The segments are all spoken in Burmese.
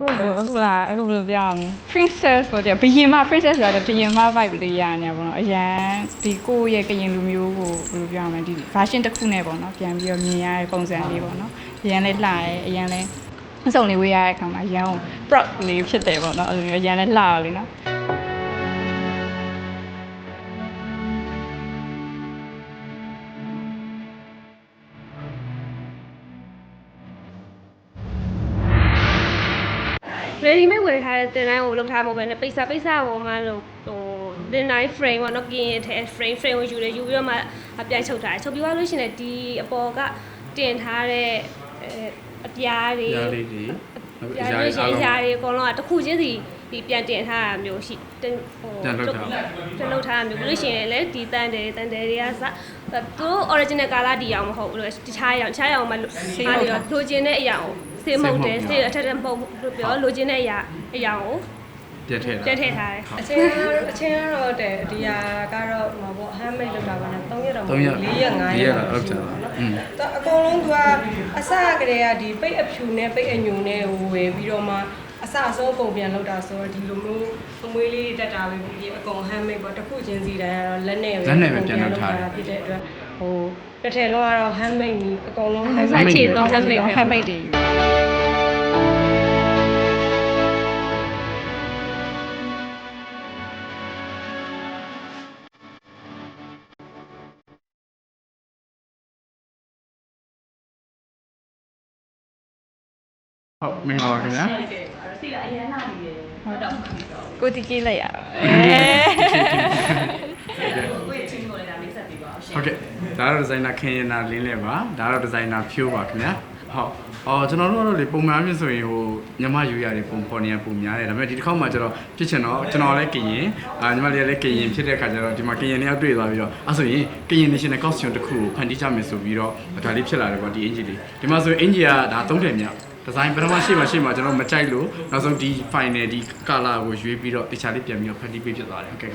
ဟုတ်ကဲ့အခုလာအခုဘယ်လိုပြောအောင်လဲ princess ဆိုတဲ့ဘယင်မ princess ဆိုတာဘယင်မ vibe လေးရနေပါတော့အရန်ဒီကိုယ့်ရဲ့ကရင်လူမျိုးကိုဘယ်လိုပြောရမလဲဒီ version တစ်ခုနဲ့ပေါ့နော်ပြန်ပြီးတော့မြင်ရတဲ့ပုံစံလေးပေါ့နော်အရန်လေးလှရဲအရန်လေးအစုံလေးဝေးရတဲ့အခါမှာအရန် proud လေးဖြစ်တယ်ပေါ့နော်အဲ့လိုမျိုးအရန်လေးလှရလေးနော် ready made ဝယ်ထားတဲ့တင်တိုင်းကိုလောက်ထားမှာပဲနဲ့ပိတ်စာပိတ်စာပေါ်မှာလို့ဟိုတင်တိုင်း frame ပေါ့နော်กินရဲ့ထဲ frame frame ကိုယူတယ်ယူပြီးတော့မှအပြိုင်ချုပ်ထားတယ်ချုပ်ပြီးသွားလို့ရှိရင်ဒီအပေါ်ကတင်ထားတဲ့အဲအပြားတွေရားလေးတွေအပြားတွေရှင်ရှားတွေအကုန်လုံးကတစ်ခုချင်းစီဒီပြန်တင်ထားတာမျိုးရှိတင်ဟိုပြန်လုပ်ထားပြန်လုပ်ထားတာမျိုးပြီးလို့ရှိရင်လည်းဒီတန်တယ်တန်တယ်တွေကစသူတို့ original color ဒီအောင်မဟုတ်ဘူးလို့တခြားရောင်တခြားရောင်မှလိုအားတွေရောလိုချင်တဲ့အရာကို စေးမဟုတ်တယ်စေးအထက်ထက်မဟုတ်ဘူးပြောလိုချင်တဲ့အရာအရာကိုပြတ်ထည့်တာပြတ်ထည့်ထားတယ်အချင်းကတော့အချင်းကတော့တဲ့ဒီဟာကတော့ဟိုပေါ့ handmade လုပ်တာပါနဲ့3ရက်တော့မဟုတ်3ရက်4ရက်5 4ရက်ရက်တော့ဟုတ်ကြပါอืมတော့အကုန်လုံးသူကအစကတည်းကဒီပိတ်အဖြူနဲ့ပိတ်အညူနဲ့ဝယ်ပြီးတော့မှအစအဆုံးပုံပြန်လောက်တာဆိုတော့ဒီလိုမျိုးအမွေးလေးတက်တာပဲဖြစ်ဖြစ်အကုန် handmade ပေါ့တစ်ခုချင်းစီတိုင်းကတော့လက်နဲ့ပဲလက်နဲ့ပဲပြန်လုပ်ထားတယ်ဖြစ်တဲ့အတွက်ဟို တစ်ထည်လုံးကတော့ handmade နီးအကုန်လုံးဆက် handmade ချေတော့ handmade handmade တွေယူဟုတ်မင်္ဂလာပါခင်ဗျာကိုတီကြီးလိုက်ရအောင် ဟုတ်ကဲ့ဒါတော့ဒီဇိုင်နာခင်ရင်နာလင်းလဲပါဒါတော့ဒီဇိုင်နာဖြိုးပါခင်ဗျာဟုတ်အော်ကျွန်တော်တို့ကတော့လေပုံမှန်အဖြစ်ဆိုရင်ဟိုညမယူရတယ်ပုံဖော်နေရပုံများတယ်ဒါပေမဲ့ဒီတစ်ခေါက်မှကျတော့ဖြစ်ချင်တော့ကျွန်တော်လည်းကရင်အာညီမလေးလည်းကရင်ဖြစ်တဲ့ခါကျတော့ဒီမှာကရင်နဲ့တွေ့သွားပြီးတော့အဲဆိုရင်ကရင် national costume တစ်ခုကိုဖန်တီးကြမယ်ဆိုပြီးတော့ဒါလေးဖြစ်လာတယ်ပေါ့ဒီအင်ဂျီလေးဒီမှာဆိုရင်အင်ဂျီကဒါသုံးထည်မြောက် ဒီဇိုင်းပထမရှိမှရှိမှကျွန်တော်မကြိုက်လို့နောက်ဆုံးဒီ final ဒီ color ကိုရွေးပြီးတော့တခြားလေးပြန်ပြီးတော့ဖန်တီးပေးဖြစ်သွားတယ်ဟုတ်ကဲ့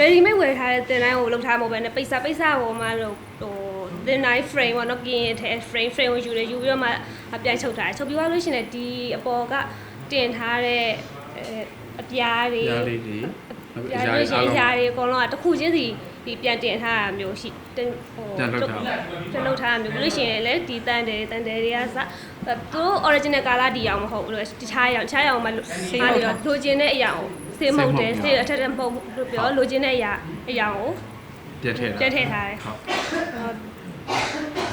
ready made ဝယ်ထားတဲ့တင်တိုင်းကိုလောက်ထားမှာပဲနဲ့ပိတ်စာပိတ်စာပေါ်မှာလို့ဟိုတင်တိုင်း frame ပေါ့နော်กินရဲ့ထဲ frame frame ကိုယူတယ်ယူပြီးတော့မှအပြိုင်ချုပ်ထားတယ်ချုပ်ပြီးသွားလို့ရှိရင်ဒီအပေါ်ကတင်ထားတဲ့အဲအပြားတွေရားလေးတွေပြားတွေရှင်ရှားတွေအကုန်လုံးကတစ်ခုချင်းစီ ဒီပြန်တင်ထားတာမျိုးရှိတင်ဟိုပြန်လုပ်ထားပြန်လုပ်ထားတာမျိုးပြီးလို့ရှိရင်လည်းဒီတန်တယ်တန်တယ်တွေကစသူတို့ original color ဒီအောင်မဟုတ်ဘူးလို့တခြားရောင်တခြားရောင်မှလိုအားတွေရောလိုချင်တဲ့အရာကိုစေးမဟုတ်တယ်စေးအထက်ထက်မဟုတ်ဘူးလို့ပြောလိုချင်တဲ့အရာအရာကိုပြတ်ထည့်တာပြတ်ထည့်ထားတယ်ဟုတ်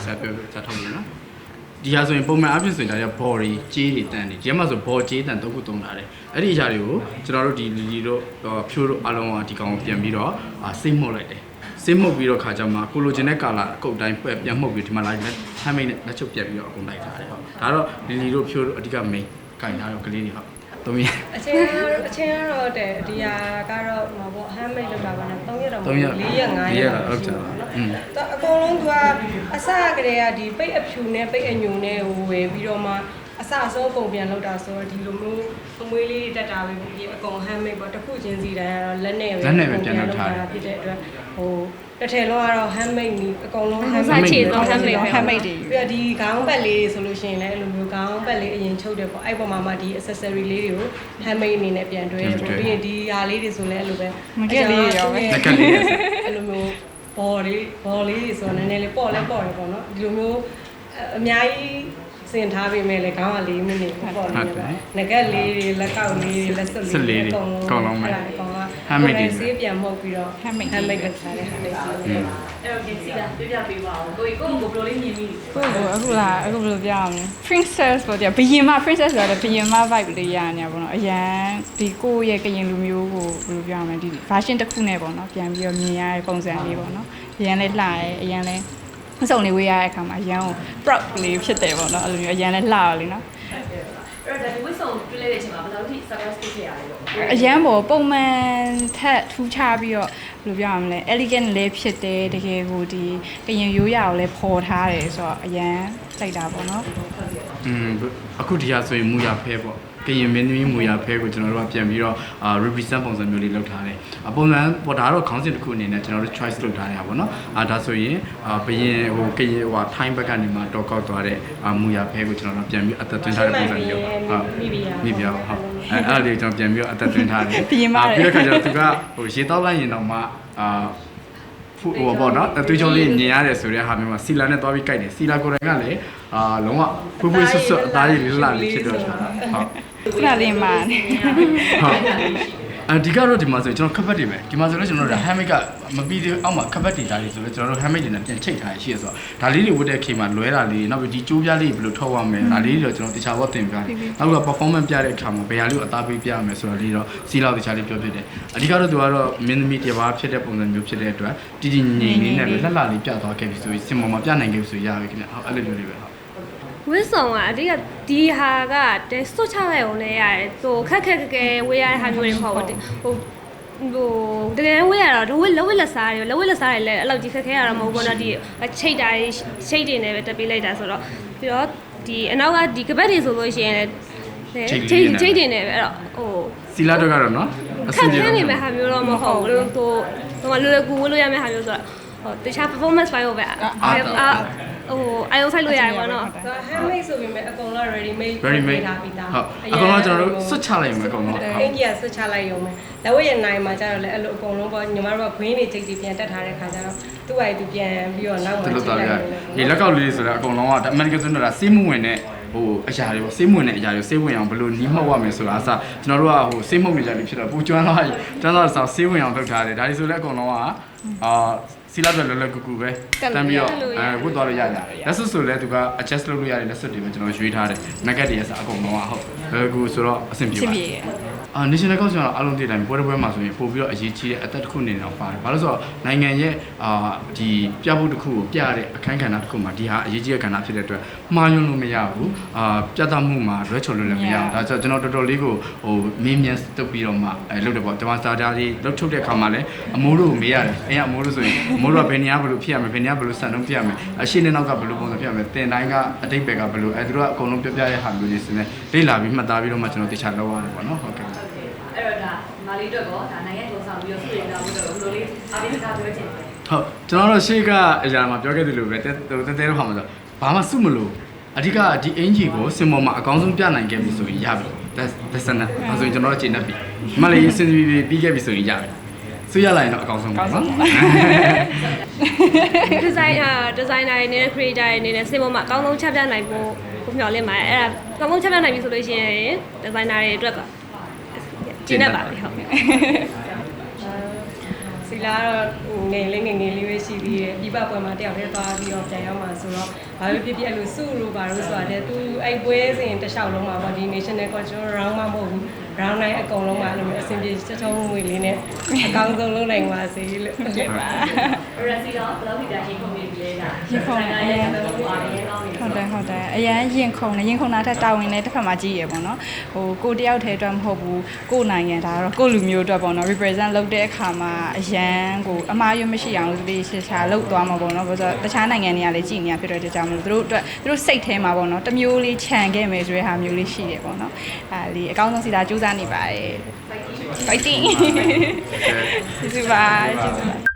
ဆက်ပြောဆက်ထုတ်လို့နော်ဒီဟာဆိုရင်ပုံမှန်အဖြစ်ဆိုရင်ဒါက body ကြေးတွေတန်တယ်ဒီမှာဆို body ကြေးတန်သုံးခုသုံးလာတယ်အဲ့ဒီအရာတွေကိုကျွန်တော်တို့ဒီလီလီတို့ဖြိုးတို့အလုံးကဒီကောင်ကိုပြန်ပြီးတော့စိတ်မှုတ်လိုက်တယ် စိတ်မှုတ်ပြီးတော့ခါကြမှာကိုလိုချင်တဲ့ကာလာအကုတ်တိုင်းပြန်မှုတ်ပြီးဒီမှာလိုက်လက်ဟမ်းမိတ်နဲ့လက်ချုပ်ပြတ်ပြီးတော့အကုန်လိုက်ထားတယ်ဟုတ်ဒါတော့လီလီတို့ဖြိုးတို့အဓိက main ကင်ထားတော့ကလေးတွေဟုတ်သုံးရအချင်းကတော့အချင်းကတော့တဲ့ဒီဟာကတော့ဟိုပေါ့ handmade လုပ်တာပါနဲ့3ရက်တော့မဟုတ်3ရက်4ရက်5 4ရက်ရက်တော့ဟုတ်ကြပါอืมတော့အကုန်လုံးသူကအစကတည်းကဒီပိတ်အဖြူနဲ့ပိတ်အညူနဲ့ဝယ်ပြီးတော့မှအ စအဆုံးပုံပြန်လောက်တာဆိုတော့ဒီလိုမျိုးအမွေးလေးတက်တာပဲဖြစ်ဖြစ်အကုန် handmade ပေါ့တစ်ခုချင်းစီတိုင်းကတော့လက်နဲ့ပဲလက်နဲ့ပဲပြန်လုပ်ထားတယ်ဖြစ်တဲ့အတွက်ဟိုတစ်ထည်လုံးကတော့ handmade နီးအကုန်လုံးဆက် handmade ချေတော့ handmade handmade တွေယူပြီးတော့ဒီခေါင်းပတ်လေးဆိုလို့ရှိရင်လည်းအဲ့လိုမျိုးခေါင်းပတ်လေးအရင်ချုပ်တယ်ပေါ့အဲ့ပေါ်မှာမှဒီ accessory လေးတွေကို handmade အနေနဲ့ပြန်တွဲတယ်ပေါ့ပြီးရင်ဒီဟာလေးတွေဆိုလည်းအဲ့လိုပဲငကက်လေးတွေရောပဲငကက်လေးတွေအဲ့လိုမျိုးဘော်လေးဘော်လေးတွေဆိုတော့နည်းနည်းလေးပေါ့လဲပေါ့တယ်ပေါ့နော်ဒီလိုမျိုးအများကြီး စင်ထားပေးမယ်လေခေါင်းက၄မိနစ်ပေါ့ပေါ့လေးပဲငကက်လေးတွေလက်ကောက်လေးတွေလက်စွပ်စွပ်လေးလေးတွေအကုန်အကုန်လုံးပဲအဲ့ဒါအကုန်က handmade တွေဆေးပြန်မှုတ်ပြီးတော့ handmade တွေ handmade ကစားတဲ့ဟာလေးစီอืมအဲ့တော့ဒီစီကပြပြပေးပါဦးကိုကြီးကိုယ့်ကိုယ်ဘယ်လိုလေးမြင်မိလဲကိုယ့်ကိုအခုလာအခုဘယ်လိုပြောအောင်လဲ princess ဆိုတဲ့ဘယင်မ princess ဆိုတာဘယင်မ vibe လေးရနေပါတော့အရန်ဒီကိုယ့်ရဲ့ကရင်လူမျိုးကိုဘယ်လိုပြောရမလဲဒီ version တစ်ခုနဲ့ပေါ့နော်ပြန်ပြီးတော့မြင်ရတဲ့ပုံစံလေးပေါ့နော်အရန်လေးလှရဲအရန်လေး အစုံလေးဝေးရတဲ့အခါမှာအရန်ကို proud လေးဖြစ်တယ်ပေါ့နော်အဲ့လိုမျိုးအရန်လေးလှရလေးနော်အဲ့တော့ဒီဝစ်ဆောင်တွေ့လိုက်တဲ့အချိန်မှာဘယ်လိုထိ surprise ဖြစ်ရလဲပေါ့အရန်ပေါ်ပုံမှန်ထက်ထူးခြားပြီးတော့ဘယ်လိုပြောရမလဲ elegant လည်းဖြစ်တယ်တကယ်ကိုဒီကရင်ရိုးရာကိုလည်းပေါ်ထားတယ်ဆိုတော့အရန်စိုက်တာပေါ့နော်อืมအခုဒီဟာဆိုရင်မူရဖဲပေါ့ ကရင်မင်းသမီးမူရဖဲကိုကျွန်တော်တို့ကပြန်ပြီးတော့အာ represent ပုံစံမျိုးလေးလုပ်ထားတယ်အပုံစံပေါ်ဒါတော့ခေါင်းစဉ်တစ်ခုအနေနဲ့ကျွန်တော်တို့ choice လုပ်ထားရပါတော့အာဒါဆိုရင်အာဘရင်ဟိုကရင်ဟို time ဘက်ကနေမှတော့ကောက်သွားတဲ့အာမူရဖဲကိုကျွန်တော်တို့ပြန်ပြီးအသက်သွင်းထားတဲ့ပုံစံမျိုးဟုတ်မိပြဟုတ်အဲအဲ့ဒါလေးကျွန်တော်ပြန်ပြီးတော့အသက်သွင်းထားတယ်ပြင်ပါတယ်ပြီးတော့ခါကျတော့သူကဟိုရေတောက်လိုက်ရင်တော့မှအာဖူဟိုပေါ့နော်အသွေးချုံလေးမြင်ရတယ်ဆိုတဲ့ဟာမျိုးမှာစီလာနဲ့သွားပြီးကြိုက်တယ်စီလာကိုယ်တိုင်ကလည်းအာလုံးဝဖူးဖူးဆွတ်ဆွတ်အသားလေးလေးလာလေးဖြစ်တော့တာဟုတ် ခုနလေးမှာနေဟုတ်အဒီကတော့ဒီမှာဆိုကျွန်တော်ခပ်ပတ်တွေပဲဒီမှာဆိုတော့ကျွန်တော်တို့ဟမ်မိတ်ကမပြီးသေးအောက်မှာခပ်ပတ်တွေဒါလေးဆိုတော့ကျွန်တော်တို့ဟမ်မိတ်တွေနဲ့ပြန်ချိတ်ထားရရှိရဆိုတော့ဒါလေးတွေဝတ်တဲ့ခေတ်မှာလွဲတာလေးနောက်ပြီးဒီကျိုးပြားလေးဘယ်လိုထုတ်ရမလဲဒါလေးတွေတော့ကျွန်တော်တခြားဘောတင်ပြတယ်နောက်က performance ပြတဲ့အခါမှာဘယ်ဟာလေးကိုအသားပေးပြရမလဲဆိုတော့လေးတော့စီလောက်တခြားလေးပြောဖြစ်တယ်အဓိကတော့သူကတော့မင်းသမီးတစ်ပါးဖြစ်တဲ့ပုံစံမျိုးဖြစ်တဲ့အတွက်တည်တည်ငြိမ်ငြိမ်လေးနဲ့လက်လာလေးပြသွားခဲ့ပြီဆိုရင်စင်ပေါ်မှာပြနိုင်ခဲ့ပြီဆိုရပြီခင်ဗျဟုတ်အဲ့လိုမျိုးလေးပဲဟုတ် ဝင်းဆောင်ကအတိကဒီဟာကတဲစွတ်ချလိုက်အောင်လဲရတယ်ဟိုခက်ခက်ခက်ခဲဝေးရတဲ့ဟာမျိုးတွေမဟုတ်ဘူးဟိုဟိုတကယ်ဝေးရတော့လဝက်လဝက်လက်စားတွေလဝက်လက်စားတွေလည်းအဲ့လောက်ကြီးခက်ခဲရတာမဟုတ်ဘူးနော်ဒီချိတ်တာချိတ်တွေနဲ့ပဲတက်ပေးလိုက်တာဆိုတော့ပြီးတော့ဒီအနောက်ကဒီကပတ်တွေဆိုလို့ရှိရင်လည်းချိတ်ချိတ်တွေနဲ့ပဲအဲ့တော့ဟိုစီလာတော့ကတော့နော်အဆင်ပြေနေမဲ့ဟာမျိုးတော့မဟုတ်ဘူးဟိုဟိုလွယ်ကူဝလို့ရမယ့်ဟာမျိုးဆိုတော့ဟိုတခြား performance ပိုင်းကိုပဲအား ဟိုအယုံဆိုင်လို့ရတယ်ပေါ့နော်ဆိုတော့ handmade ဆိုပေမဲ့အကုန်လုံး ready made very made ထားပြီးသားဟုတ်အကုန်လုံးကျွန်တော်တို့စွတ်ချလိုက်မယ်အကုန်လုံးအဟုတ်င်ကြီးကဆွတ်ချလိုက်ရုံပဲလက်ဝဲရနိုင်မှာကျတော့လေအဲ့လိုအကုန်လုံးပေါ့ညီမတို့က green တွေချိန်တီပြန်တက်ထားတဲ့ခါကျတော့သူ့ဟာသူပြန်ပြီးတော့နောက်မှတယ်လို့ချိန်တော်လိုက်ရရုံပဲဒီလက်ကောက်လေးဆိုတာအကုန်လုံးက American ဆိုတော့ဒါစေးမှုဝင်တဲ့ဟိုအရာတွေပေါ့စေးမှုဝင်တဲ့အရာတွေစေးဝင်အောင်ဘယ်လိုနီးမှောက်ရမယ်ဆိုတာအစကျွန်တော်တို့ကဟိုစေးမှုနေကြပြီဖြစ်တော့ပူကျွမ်းသွားကျွမ်းသွားတော့စေးဝင်အောင်လုပ်ထားတယ်ဒါဒီဆိုလည်းအကုန်လုံးကအာ စီလာတော့လောလောကူကူပဲတမ်းပြီးတော့အဲဝတ်သွားလို့ရကြလက်စွပ်ဆိုလည်းသူက adjust လုပ်လို့ရတယ်လက်စွပ်တွေပဲကျွန်တော်ရွေးထားတယ် nugget တွေအစအကုန်လုံးကဟုတ်လောလောကူဆိုတော့အဆင်ပြေစင်ပါပြေအာ national council ကတော့အားလုံးသိတဲ့အတိုင်းပွဲတစ်ပွဲမှာဆိုရင်ပို့ပြီးတော့အရေးကြီးတဲ့အသက်တစ်ခုအနေနဲ့တော့ပါတယ်။ဘာလို့လဲဆိုတော့နိုင်ငံရဲ့အာဒီပြဖို့တစ်ခုကိုပြရတဲ့အခန်းကဏ္ဍတစ်ခုမှာဒီဟာအရေးကြီးတဲ့ကဏ္ဍဖြစ်တဲ့အတွက်မှားယွင်းလို့မရဘူး။အာပြသမှုမှာရွဲချော်လို့လည်းမရဘူး။ဒါဆိုတော့ကျွန်တော်တော်တော်လေးကိုဟိုမင်းမြန်တုပ်ပြီးတော့မှအဲလုပ်တယ်ပေါ့။ကျွန်မစာသားလေးလုပ်ထုတ်တဲ့အခါမှာလည်းအမိုးတို့ကိုမေးရတယ်။အဲအမိုးတို့ဆိုရင်အမိုးတို့ကဘယ်နေရာဘယ်လိုဖြစ်ရမလဲဘယ်နေရာဘယ်လိုစံနှုန်းပြရမလဲအရှိနဲ့နောက်ကဘယ်လိုပုံစံဖြစ်ရမလဲတင်တိုင်းကအတိတ်ဘက်ကဘယ်လိုအဲသူတို့ကအကုန်လုံးပြပြတဲ့ဟာမျိုးလေးစနေလေ့လာပြီးမှတ်သားပြီးတော့မှကျွန်တော်တခြားလောက်ရတယ်ပေါ့နော်ဟုတ်ကဲ့အဲ့တော့ဒါမာလီအတွက်ကောဒါနိုင်ငံကိုဆောင်ပြီးတော့ပြည်နေတာလို့ဘယ်လိုလေးအပိစကားပြောချင်တယ်ဟုတ်ကျွန်တော်တို့ရှေ့ကအရာမှာပြောခဲ့သလိုပဲတဲတဲတဲတော့ဟာမှာဆို ဘာမှစုမလို့အဓိကဒီအင်ဂျီကိုစင်ပေါ်မှာအကောင်းဆုံးပြနိုင်ခဲ့ပြီဆိုရင်ရပြီ that's that's enough အဲဆိုရင်ကျွန်တော်တို့ချိန်နေပြီမလေးစင်ပြီးပြီးခဲ့ပြီဆိုရင်ရပြီဆွရလိုက်ရင်တော့အကောင်းဆုံးပါနော်ဒီဇိုင်အာဒီဇိုင်နာတွေနဲ့ creator တွေနဲ့စင်ပေါ်မှာအကောင်းဆုံးချက်ပြနိုင်ဖို့ကိုမျှော်လင့်ပါတယ်အဲ့ဒါအကောင်းဆုံးချက်ပြနိုင်ပြီဆိုလို့ရှိရင်ဒီဇိုင်နာတွေအတွက်ကကျင်းနေပါပြီဟုတ် စီလာတော့ငယ်လေးငယ်ငယ်လေးပဲရှိသေးတယ်ပြပပွဲမှာတယောက်တည်းသွားပြီးတော့ပြန်ရောက်မှာဆိုတော့ဘာလို့ဖြစ်ဖြစ်အဲ့လိုစုလို့ဘာလို့ဆိုတာတဲ့သူအဲ့ပွဲစဉ်တစ်လျှောက်လုံးမှာပေါ့ဒီ national cultural round မှာမဟုတ်ဘူး round တိုင်းအကုန်လုံးမှာအဲ့လိုမျိုးအဆင်ပြေချက်ချုံငွေလေးနဲ့အကောင်းဆုံးလုပ်နိုင်ပါစေလို့ရစီတော့ဘယ်လောက်ထိတာရင်ခု န်နေပြီလဲဒါရဲ့ကတော့အားရင်းကောင်းနေဟုတ်တယ်ဟုတ်တယ်အရန်ရင်ခုန်တယ်ရင်ခုန်တာထက်တာဝန်လည်းတစ်ဖက်မှာကြီးရယ်ပေါ့နော်ဟိုကိုတယောက်တည်းအတွက်မဟုတ်ဘူးကိုနိုင်ငံဒါကတော့ကိုလူမျိုးအတွက်ပေါ့နော် represent လုပ်တဲ့အခါမှာအရန်ကိုအမားရွတ်မရှိအောင်လို့ဒီရှာရှာလုပ်သွားမှာပေါ့နော်ဘာလို့တခြားနိုင်ငံတွေကလည်းကြည်နေရဖြစ်တဲ့အတွက်ကြောင့်မလို့သူတို့အတွက်သူတို့စိတ်ထဲမှာပေါ့နော်တမျိုးလေးခြံခဲ့မယ်ဆိုတဲ့ဟာမျိုးလေးရှိတယ်ပေါ့နော်အဲလီအကောင်းဆုံးစီတာစူးစမ်းနေပါတယ် fighting ကျေးဇူးပါကျေးဇူးပါ